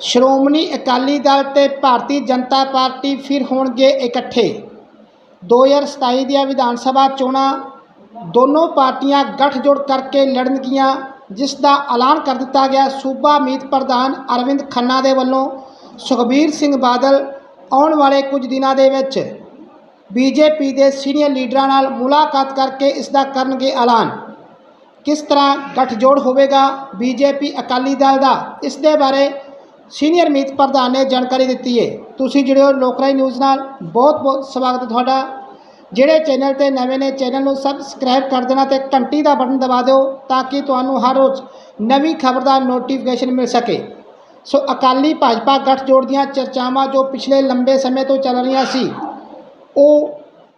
ਸ਼੍ਰੋਮਣੀ ਅਕਾਲੀ ਦਲ ਤੇ ਭਾਰਤੀ ਜਨਤਾ ਪਾਰਟੀ ਫਿਰ ਹੋਣਗੇ ਇਕੱਠੇ। 2027 ਦੀਆਂ ਵਿਧਾਨ ਸਭਾ ਚੋਣਾਂ ਦੋਨੋਂ ਪਾਰਟੀਆਂ ਗੱਠਜੋੜ ਕਰਕੇ ਲੜਨਗੀਆਂ, ਜਿਸ ਦਾ ਐਲਾਨ ਕਰ ਦਿੱਤਾ ਗਿਆ ਸੂਬਾ ਮੀਤ ਪ੍ਰਧਾਨ ਅਰਵਿੰਦ ਖੰਨਾ ਦੇ ਵੱਲੋਂ। ਸੁਖਬੀਰ ਸਿੰਘ ਬਾਦਲ ਆਉਣ ਵਾਲੇ ਕੁਝ ਦਿਨਾਂ ਦੇ ਵਿੱਚ ਬੀਜੇਪੀ ਦੇ ਸੀਨੀਅਰ ਲੀਡਰਾਂ ਨਾਲ ਮੁਲਾਕਾਤ ਕਰਕੇ ਇਸ ਦਾ ਕਰਨਗੇ ਐਲਾਨ। ਕਿਸ ਤਰ੍ਹਾਂ ਗੱਠਜੋੜ ਹੋਵੇਗਾ ਬੀਜੇਪੀ ਅਕਾਲੀ ਦਲ ਦਾ? ਇਸ ਦੇ ਬਾਰੇ ਸੀਨੀਅਰ ਮੀਤ ਪ੍ਰਧਾਨ ਨੇ ਜਾਣਕਾਰੀ ਦਿੱਤੀ ਹੈ। ਤੁਸੀਂ ਜੁੜੇ ਹੋ ਲੋਕਰਾਈ ਨਿਊਜ਼ ਨਾਲ। ਬਹੁਤ ਬਹੁਤ ਸਵਾਗਤ ਹੈ ਤੁਹਾਡਾ। ਜਿਹੜੇ ਚੈਨਲ ਤੇ ਨਵੇਂ ਨੇ, ਚੈਨਲ ਨੂੰ ਸਬਸਕ੍ਰਾਈਬ ਕਰ ਦੇਣਾ ਤੇ ਘੰਟੀ ਦਾ ਬਟਨ ਦਬਾ ਦਿਓ ਤਾਂ ਕਿ ਤੁਹਾਨੂੰ ਹਰ ਰੋਜ਼ ਨਵੀਂ ਖਬਰ ਦਾ ਨੋਟੀਫਿਕੇਸ਼ਨ ਮਿਲ ਸਕੇ। ਸੋ ਅਕਾਲੀ ਭਾਜਪਾ ਗੱਠਜੋੜ ਦੀਆਂ ਚਰਚਾਵਾਂ ਜੋ ਪਿਛਲੇ ਲੰਬੇ ਸਮੇਂ ਤੋਂ ਚੱਲ ਰਹੀਆਂ ਸੀ, ਉਹ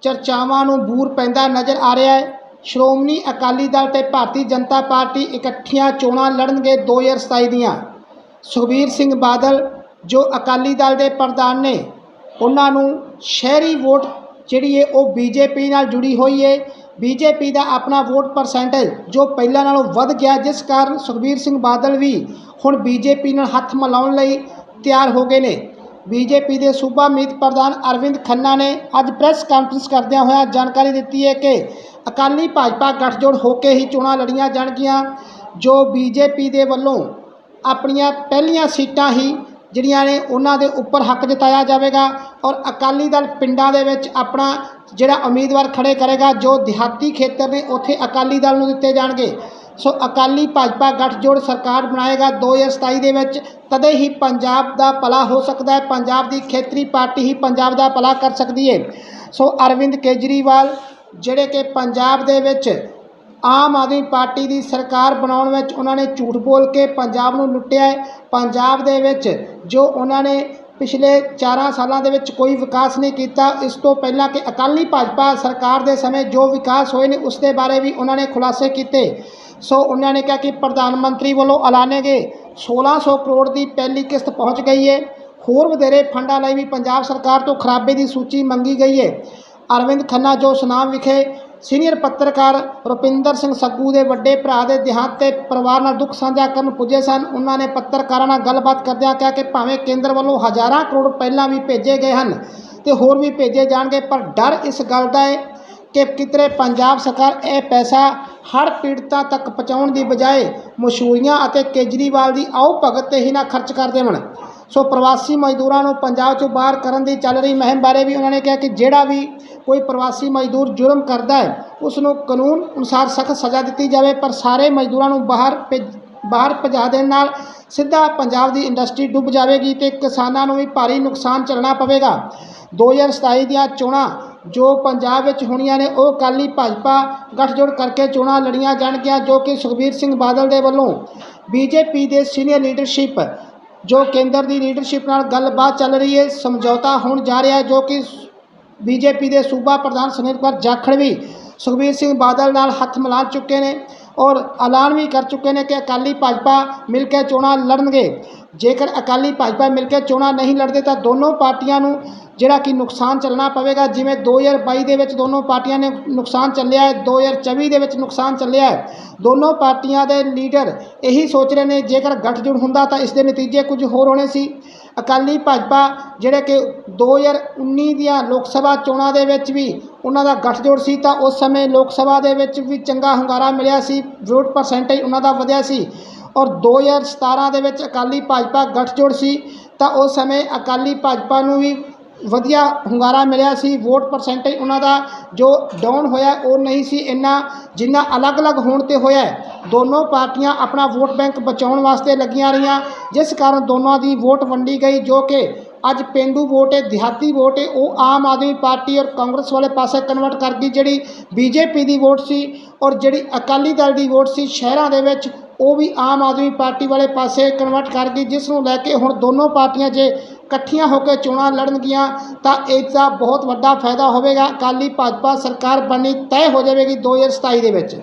ਚਰਚਾਵਾਂ ਨੂੰ ਬੂਰ ਪੈਂਦਾ ਨਜ਼ਰ ਆ ਰਿਹਾ ਹੈ। ਸ਼੍ਰੋਮਣੀ ਅਕਾਲੀ ਦਲ ਤੇ ਭਾਰਤੀ ਜਨਤਾ ਪਾਰਟੀ ਇਕੱਠੀਆਂ ਚੋਣਾਂ ਲੜਨਗੇ 2027 ਦੀਆਂ। ਸੁਖਬੀਰ ਸਿੰਘ ਬਾਦਲ, ਜੋ ਅਕਾਲੀ ਦਲ ਦੇ ਪ੍ਰਧਾਨ ਨੇ, ਉਹਨਾਂ ਨੂੰ ਸ਼ਹਿਰੀ ਵੋਟ ਜਿਹੜੀ ਹੈ ਉਹ ਬੀਜੇਪੀ ਨਾਲ ਜੁੜੀ ਹੋਈ ਹੈ। ਬੀਜੇਪੀ ਦਾ ਆਪਣਾ ਵੋਟ ਪਰਸੈਂਟੇਜ ਜੋ ਪਹਿਲਾਂ ਨਾਲੋਂ ਵੱਧ ਗਿਆ, ਜਿਸ ਕਾਰਨ ਸੁਖਬੀਰ ਸਿੰਘ ਬਾਦਲ ਵੀ ਹੁਣ ਬੀਜੇਪੀ ਨਾਲ ਹੱਥ ਮਿਲਾਉਣ ਲਈ ਤਿਆਰ ਹੋ ਗਏ ਨੇ। ਬੀਜੇਪੀ ਦੇ ਸੂਬਾ ਮੀਤ ਪ੍ਰਧਾਨ ਅਰਵਿੰਦ ਖੰਨਾ ਨੇ ਅੱਜ ਪ੍ਰੈਸ ਕਾਨਫਰੰਸ ਕਰਦਿਆਂ ਹੋਇਆ ਜਾਣਕਾਰੀ ਦਿੱਤੀ ਹੈ ਕਿ ਅਕਾਲੀ ਭਾਜਪਾ ਗੱਠਜੋੜ ਹੋ ਕੇ ਹੀ ਚੋਣਾਂ ਲੜੀਆਂ ਜਾਣਗੀਆਂ, ਜੋ ਬੀਜੇਪੀ ਦੇ ਵੱਲੋਂ ਆਪਣੀਆਂ ਪਹਿਲੀਆਂ ਸੀਟਾਂ ਹੀ ਜਿਹੜੀਆਂ ਨੇ ਉਹਨਾਂ ਦੇ ਉੱਪਰ ਹੱਕ ਜਤਾਇਆ ਜਾਵੇਗਾ ਔਰ ਅਕਾਲੀ ਦਲ ਪਿੰਡਾਂ ਦੇ ਵਿੱਚ ਆਪਣਾ ਜਿਹੜਾ ਉਮੀਦਵਾਰ ਖੜੇ ਕਰੇਗਾ, ਜੋ ਦਿਹਾਤੀ ਖੇਤਰ ਨੇ, ਉੱਥੇ ਅਕਾਲੀ ਦਲ ਨੂੰ ਦਿੱਤੇ ਜਾਣਗੇ। ਸੋ ਅਕਾਲੀ ਭਾਜਪਾ ਗੱਠਜੋੜ ਸਰਕਾਰ ਬਣਾਏਗਾ 2027 ਦੇ ਵਿੱਚ। ਤਦੇ ਹੀ ਪੰਜਾਬ ਦਾ ਭਲਾ ਹੋ ਸਕਦਾ ਹੈ। ਪੰਜਾਬ ਦੀ ਖੇਤਰੀ ਪਾਰਟੀ ਹੀ ਪੰਜਾਬ ਦਾ ਭਲਾ ਕਰ ਸਕਦੀ ਹੈ ਸੋ ਅਰਵਿੰਦ ਕੇਜਰੀਵਾਲ, ਜਿਹੜੇ ਕਿ ਪੰਜਾਬ ਦੇ ਵਿੱਚ ਆਮ ਆਦਮੀ ਪਾਰਟੀ ਦੀ ਸਰਕਾਰ ਬਣਾਉਣ ਵਿੱਚ ਉਹਨਾਂ ਨੇ ਝੂਠ ਬੋਲ ਕੇ ਪੰਜਾਬ ਨੂੰ ਲੁੱਟਿਆ ਹੈ। ਪੰਜਾਬ ਦੇ ਵਿੱਚ ਜੋ ਉਹਨਾਂ ਨੇ ਪਿਛਲੇ 4 ਸਾਲਾਂ ਦੇ ਵਿੱਚ ਕੋਈ ਵਿਕਾਸ ਨਹੀਂ ਕੀਤਾ, ਇਸ ਤੋਂ ਪਹਿਲਾਂ ਕਿ ਅਕਾਲੀ ਭਾਜਪਾ ਸਰਕਾਰ ਦੇ ਸਮੇਂ ਜੋ ਵਿਕਾਸ ਹੋਏ ਨੇ, ਉਸ ਦੇ ਬਾਰੇ ਵੀ ਉਹਨਾਂ ਨੇ ਖੁਲਾਸੇ ਕੀਤੇ। ਸੋ ਉਹਨਾਂ ਨੇ ਕਿਹਾ ਕਿ ਪ੍ਰਧਾਨ ਮੰਤਰੀ ਵੱਲੋਂ ਐਲਾਨੇ ਗਏ 1600 ਕਰੋੜ ਦੀ ਪਹਿਲੀ ਕਿਸ਼ਤ ਪਹੁੰਚ ਗਈ ਹੈ ਹੋਰ ਵਧੇਰੇ ਫੰਡਾਂ ਲਈ ਵੀ ਪੰਜਾਬ ਸਰਕਾਰ ਤੋਂ ਖਰਾਬੇ ਦੀ ਸੂਚੀ ਮੰਗੀ ਗਈ ਹੈ ਅਰਵਿੰਦ ਖੰਨਾ ਜੋ ਸੁਨਾਮ ਵਿਖੇ ਸੀਨੀਅਰ ਪੱਤਰਕਾਰ ਰੁਪਿੰਦਰ ਸਿੰਘ ਸੱਗੂ ਦੇ ਵੱਡੇ ਭਰਾ ਦੇ ਦੇਹਾਂਤ ਤੇ ਪਰਿਵਾਰ ਨਾਲ ਦੁੱਖ ਸਾਂਝਾ ਕਰਨ ਪੁੱਜੇ ਸਨ। ਉਹਨਾਂ ਨੇ ਪੱਤਰਕਾਰਾਂ ਨਾਲ ਗੱਲਬਾਤ ਕਰਦਿਆਂ ਕਿਹਾ ਕਿ ਭਾਵੇਂ ਕੇਂਦਰ ਵੱਲੋਂ ਹਜ਼ਾਰਾਂ ਕਰੋੜ ਪਹਿਲਾਂ ਵੀ ਭੇਜੇ ਗਏ ਹਨ ਤੇ ਹੋਰ ਵੀ ਭੇਜੇ ਜਾਣਗੇ, ਪਰ ਡਰ ਇਸ ਗੱਲ ਦਾ ਹੈ ਕਿ ਕਿਤਰੇ ਪੰਜਾਬ ਸਰਕਾਰ ਇਹ ਪੈਸਾ ਹਰ ਪੀੜਤਾਂ ਤੱਕ ਪਹੁੰਚਾਉਣ ਦੀ ਬਜਾਏ ਮਸ਼ਹੂਰੀਆਂ ਅਤੇ ਕੇਜਰੀਵਾਲ ਦੀ ਆਓ ਭਗਤ ਤੇ ਹੀ ਨਾ ਖਰਚ ਕਰ ਦੇਵਣ। ਸੋ ਪ੍ਰਵਾਸੀ ਮਜ਼ਦੂਰਾਂ ਨੂੰ ਪੰਜਾਬ ਚੋਂ ਬਾਹਰ ਕਰਨ ਦੀ ਚੱਲ ਰਹੀ ਮੁਹਿੰਮ ਬਾਰੇ ਵੀ ਉਹਨਾਂ ਨੇ ਕਿਹਾ ਕਿ ਜਿਹੜਾ ਵੀ ਕੋਈ ਪ੍ਰਵਾਸੀ ਮਜ਼ਦੂਰ ਜੁਰਮ ਕਰਦਾ ਹੈ, ਉਸ ਨੂੰ ਕਾਨੂੰਨ ਅਨੁਸਾਰ ਸਖਤ ਸਜ਼ਾ ਦਿੱਤੀ ਜਾਵੇ, ਪਰ ਸਾਰੇ ਮਜ਼ਦੂਰਾਂ ਨੂੰ ਬਾਹਰ ਭੇਜ, ਬਾਹਰ ਭਜਾ ਦੇਣ ਨਾਲ ਸਿੱਧਾ ਪੰਜਾਬ ਦੀ ਇੰਡਸਟਰੀ ਡੁੱਬ ਜਾਵੇਗੀ ਤੇ ਕਿਸਾਨਾਂ ਨੂੰ ਵੀ ਭਾਰੀ ਨੁਕਸਾਨ ਝੱਲਣਾ ਪਵੇਗਾ। 2027 ਦੀਆਂ ਚੋਣਾਂ ਜੋ ਪੰਜਾਬ ਵਿੱਚ ਹੋਣੀਆਂ ਨੇ, ਉਹ ਅਕਾਲੀ ਭਾਜਪਾ ਗੱਠਜੋੜ ਕਰਕੇ ਚੋਣਾਂ ਲੜੀਆਂ ਜਾਣਗੀਆਂ, ਜੋ ਕਿ ਸੁਖਬੀਰ ਸਿੰਘ ਬਾਦਲ ਦੇ ਵੱਲੋਂ ਬੀਜੇਪੀ ਦੇ ਸੀਨੀਅਰ ਲੀਡਰਸ਼ਿਪ ਜੋ ਕੇਂਦਰ ਦੀ ਲੀਡਰਸ਼ਿਪ ਨਾਲ ਗੱਲਬਾਤ ਚੱਲ ਰਹੀ ਹੈ, ਸਮਝੌਤਾ ਹੋਣ ਜਾ ਰਿਹਾ ਹੈ, ਜੋ ਕਿ ਬੀਜੇਪੀ ਦੇ ਸੂਬਾ ਪ੍ਰਧਾਨ ਸੁਨੀਲ ਕੁਮਾਰ ਜਾਖੜ ਵੀ ਸੁਖਬੀਰ ਸਿੰਘ ਬਾਦਲ ਨਾਲ ਹੱਥ ਮਿਲਾ ਚੁੱਕੇ ਨੇ ਔਰ ਐਲਾਨ ਵੀ ਕਰ ਚੁੱਕੇ ਨੇ ਕਿ ਅਕਾਲੀ ਭਾਜਪਾ ਮਿਲ ਕੇ ਚੋਣਾਂ ਲੜਨਗੇ। ਜੇਕਰ ਅਕਾਲੀ ਭਾਜਪਾ ਮਿਲ ਕੇ ਚੋਣਾਂ ਨਹੀਂ ਲੜਦੇ ਤਾਂ ਦੋਨੋਂ ਪਾਰਟੀਆਂ ਨੂੰ ਜਿਹੜਾ ਕਿ ਨੁਕਸਾਨ ਚੱਲਣਾ ਪਵੇਗਾ। ਜਿਵੇਂ 2022 ਦੇ ਵਿੱਚ ਦੋਨੋਂ ਪਾਰਟੀਆਂ ਨੇ ਨੁਕਸਾਨ ਚੱਲਿਆ ਹੈ 2024 ਦੇ ਵਿੱਚ ਨੁਕਸਾਨ ਚੱਲਿਆ ਹੈ। ਦੋਨੋਂ ਪਾਰਟੀਆਂ ਦੇ ਲੀਡਰ ਇਹੀ ਸੋਚ ਰਹੇ ਨੇ, ਜੇਕਰ ਗੱਠਜੋੜ ਹੁੰਦਾ ਤਾਂ ਇਸ ਦੇ ਨਤੀਜੇ ਕੁਝ ਹੋਰ ਹੋਣੇ ਸੀ। ਅਕਾਲੀ ਭਾਜਪਾ ਜਿਹੜੇ ਕਿ 2019 ਦੀਆਂ ਲੋਕ ਸਭਾ ਚੋਣਾਂ ਦੇ ਵਿੱਚ ਵੀ ਉਹਨਾਂ ਦਾ ਗੱਠਜੋੜ ਸੀ ਤਾਂ ਉਸ ਸਮੇਂ ਲੋਕ ਸਭਾ ਦੇ ਵਿੱਚ ਵੀ ਚੰਗਾ ਹੰਗਾਰਾ ਮਿਲਿਆ ਸੀ। ਵੋਟ ਪਰਸੈਂਟੇਜ ਉਹਨਾਂ ਦਾ ਵਧਿਆ ਸੀ। ਔਰ 2017 ਦੇ ਵਿੱਚ ਅਕਾਲੀ ਭਾਜਪਾ ਗੱਠਜੋੜ ਸੀ, ਤਾਂ ਉਸ ਸਮੇਂ ਅਕਾਲੀ ਭਾਜਪਾ ਨੂੰ ਵੀ ਵਧੀਆ ਹੁੰਗਾਰਾ ਮਿਲਿਆ ਸੀ, ਵੋਟ ਪਰਸੈਂਟੇਜ ਉਹਨਾਂ ਦਾ ਜੋ ਡਾਊਨ ਹੋਇਆ ਉਹ ਨਹੀਂ ਸੀ ਇੰਨਾ, ਜਿੰਨਾ ਅਲੱਗ-ਅਲੱਗ ਹੋਣ ਤੇ ਹੋਇਆ ਦੋਨੋਂ ਪਾਰਟੀਆਂ ਆਪਣਾ ਵੋਟ ਬੈਂਕ ਬਚਾਉਣ ਵਾਸਤੇ ਲੱਗੀਆਂ ਰਹੀਆਂ, ਜਿਸ ਕਾਰਨ ਦੋਨਾਂ ਦੀ ਵੋਟ ਵੰਡੀ ਗਈ, ਜੋ ਕਿ ਅੱਜ ਪਿੰਡੂ ਵੋਟ ਹੈ, ਦਿਹਾਤੀ ਵੋਟ ਹੈ, ਉਹ ਆਮ ਆਦਮੀ ਪਾਰਟੀ ਔਰ ਕਾਂਗਰਸ ਵਾਲੇ ਪਾਸੇ ਕਨਵਰਟ ਕਰ ਗਈ, ਜਿਹੜੀ ਬੀਜੇਪੀ ਦੀ ਵੋਟ ਸੀ ਔਰ ਜਿਹੜੀ ਅਕਾਲੀ ਦਲ ਦੀ ਵੋਟ ਸੀ, ਸ਼ਹਿਰਾਂ ਦੇ ਵਿੱਚ ਉਹ ਵੀ ਆਮ ਆਦਮੀ ਪਾਰਟੀ ਵਾਲੇ ਪਾਸੇ ਕਨਵਰਟ ਕਰ ਗਈ, ਜਿਸ ਨੂੰ ਲੈ ਕੇ ਹੁਣ ਦੋਨੋਂ ਪਾਰਟੀਆਂ ਜੇ ਇਕੱਠੀਆਂ ਹੋ ਕੇ ਚੋਣਾਂ ਲੜਨਗੀਆਂ, ਤਾਂ ਇਸ ਦਾ ਬਹੁਤ ਵੱਡਾ ਫਾਇਦਾ ਹੋਵੇਗਾ। ਅਕਾਲੀ ਭਾਜਪਾ ਸਰਕਾਰ ਬਣਨੀ ਤੈਅ ਹੋ ਜਾਵੇਗੀ 2027 ਦੇ ਵਿੱਚ।